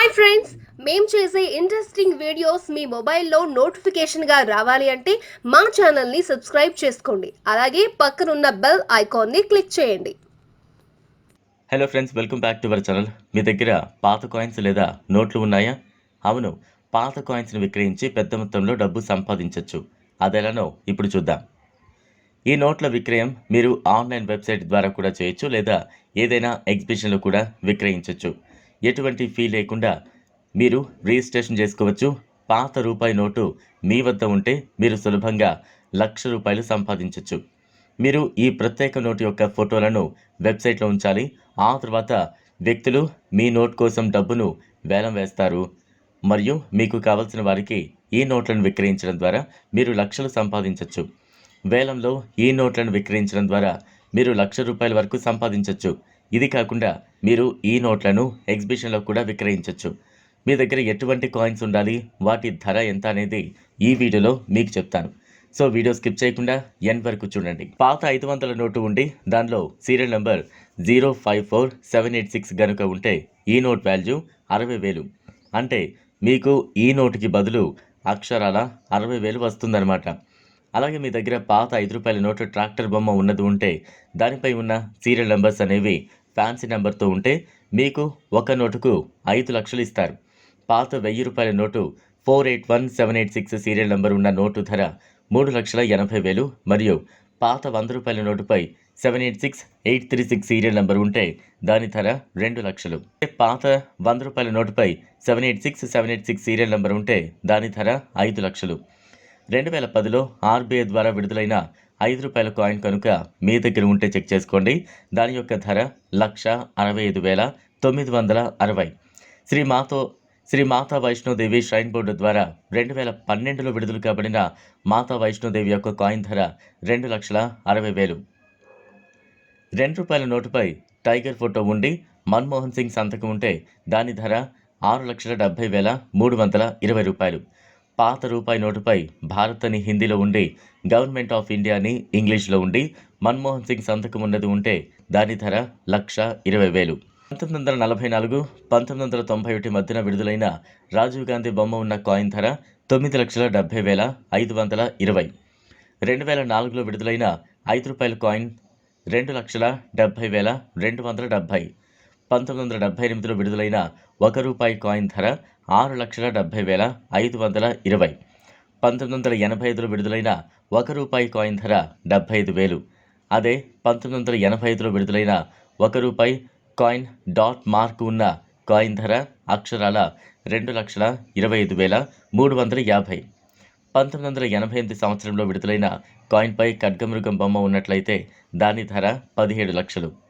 Hi friends మేము చేసే interesting videos మీ మొబైల్లో నోటిఫికేషన్గా రావాలి అంటే మా ఛానల్ని సబ్స్క్రైబ్ చేసుకోండి. అలాగే పక్కనున్న బెల్ ఐకాన్ని క్లిక్ చేయండి. Hello friends welcome back to our channel మీ దగ్గర పాత కాయిన్స్ లేదా నోట్లు ఉన్నాయా? అవును పాత కాయిన్స్ని విక్రయించి పెద్ద మొత్తంలో డబ్బు సంపాదించవచ్చు అదెలానో ఇప్పుడు చూద్దాం. ఈ నోట్ల విక్రయం మీరు ఆన్లైన్ వెబ్సైట్ ద్వారా కూడా చేయొచ్చు లేదా ఏదైనా ఎగ్జిబిషన్లో కూడా విక్రయించవచ్చు ఎటువంటి ఫీ లేకుండా మీరు రిజిస్ట్రేషన్ చేసుకోవచ్చు. పాత రూపాయి నోటు మీ వద్ద ఉంటే మీరు సులభంగా లక్ష రూపాయలు సంపాదించవచ్చు మీరు ఈ ప్రత్యేక నోటు యొక్క ఫోటోలను వెబ్సైట్లో ఉంచాలి. ఆ తర్వాత వ్యక్తులు మీ నోట్ కోసం డబ్బును వేలం వేస్తారు. మరియు మీకు కావలసిన వారికి ఈ నోట్లను విక్రయించడం ద్వారా మీరు లక్షలు సంపాదించవచ్చు వేలంలో ఈ నోట్లను విక్రయించడం ద్వారా మీరు లక్ష రూపాయల వరకు సంపాదించవచ్చు ఇది కాకుండా మీరు ఈ నోట్లను ఎగ్జిబిషన్లో కూడా విక్రయించవచ్చు మీ దగ్గర ఎటువంటి కాయిన్స్ ఉండాలి వాటి ధర ఎంత అనేది ఈ వీడియోలో మీకు చెప్తాను. సో వీడియో స్కిప్ చేయకుండా ఎన్ వరకు చూడండి. పాత ఐదు వందల నోటు ఉండి దానిలో serial number zero five four seven eight six కనుక ఉంటే ఈ నోట్ వాల్యూ అరవై వేలు. అంటే మీకు ఈ నోటుకి బదులు అక్షరాల అరవై వేలు వస్తుందన్నమాట. అలాగే మీ దగ్గర పాత ఐదు రూపాయల నోటు ట్రాక్టర్ బొమ్మ ఉన్నది ఉంటే దానిపై ఉన్న సీరియల్ నెంబర్స్ అనేవి ఫ్యాన్సీ నెంబర్తో ఉంటే మీకు ఒక నోటుకు ఐదు లక్షలు ఇస్తారు. పాత వెయ్యి రూపాయల note four eight one seven eight six serial number ఉన్న నోటు ధర మూడు లక్షల ఎనభై వేలు మరియు పాత వంద రూపాయల నోటుపై seven eight six eight three six serial number ఉంటే దాని ధర రెండు లక్షలు. పాత వంద రూపాయల నోటుపై seven eight six seven eight six serial number ఉంటే దాని ధర ఐదు లక్షలు. రెండు వేల పదిలో ఆర్బీఐ ద్వారా విడుదలైన ఐదు రూపాయల కాయిన్ కనుక మీ దగ్గర ఉంటే చెక్ చేసుకోండి. దాని యొక్క ధర లక్ష అరవై ఐదు వేల తొమ్మిది వందల అరవై. శ్రీ మాతో శ్రీ మాతా వైష్ణోదేవి షైన్ బోర్డు ద్వారా రెండు వేల పన్నెండులో విడుదల కాబడిన మాతా వైష్ణోదేవి యొక్క కాయిన్ ధర రెండు లక్షల అరవై వేలు. రెండు రూపాయల నోటుపై టైగర్ ఫోటో ఉండి మన్మోహన్ సింగ్ సంతకం ఉంటే దాని ధర ఆరు లక్షల డెబ్బై వేల మూడు వందల ఇరవై రూపాయలు. పాత రూపాయి నోటుపై భారత్ అని హిందీలో ఉండి గవర్నమెంట్ ఆఫ్ ఇండియా అని ఇంగ్లీష్లో ఉండి మన్మోహన్ సింగ్ సంతకం ఉన్నది ఉంటే దాని ధర లక్ష ఇరవై వేలు. పంతొమ్మిది వందల నలభై నాలుగు పంతొమ్మిది వందల తొంభై ఒకటి మధ్యన విడుదలైన రాజీవ్ గాంధీ బొమ్మ ఉన్న కాయిన్ ధర తొమ్మిది లక్షల డెబ్బై వేల ఐదు వందల ఇరవై. రెండు వేల నాలుగులో విడుదలైన ఐదు రూపాయల కాయిన్ రెండు లక్షల డెబ్బై వేల రెండు వందల డెబ్బై. పంతొమ్మిది వందల డెబ్బై ఎనిమిదిలో విడుదలైన ఒక రూపాయి కాయిన్ ధర ఆరు లక్షల డెబ్బై వేల ఐదు వందల ఇరవై. పంతొమ్మిది వందల ఎనభై ఐదులో విడుదలైన ఒక రూపాయి కాయిన్ ధర డెబ్బై ఐదు వేలు. అదే పంతొమ్మిది వందల ఎనభై ఐదులో విడుదలైన ఒక రూపాయి కాయిన్ డాట్ మార్క్ ఉన్న కాయిన్ ధర అక్షరాల రెండు లక్షల ఇరవై ఐదు వేల మూడు వందల యాభై. పంతొమ్మిది వందల ఎనభై ఎనిమిది సంవత్సరంలో విడుదలైన కాయిన్పై ఖడ్గమృగం బొమ్మ ఉన్నట్లయితే దాని ధర పదిహేడు లక్షలు.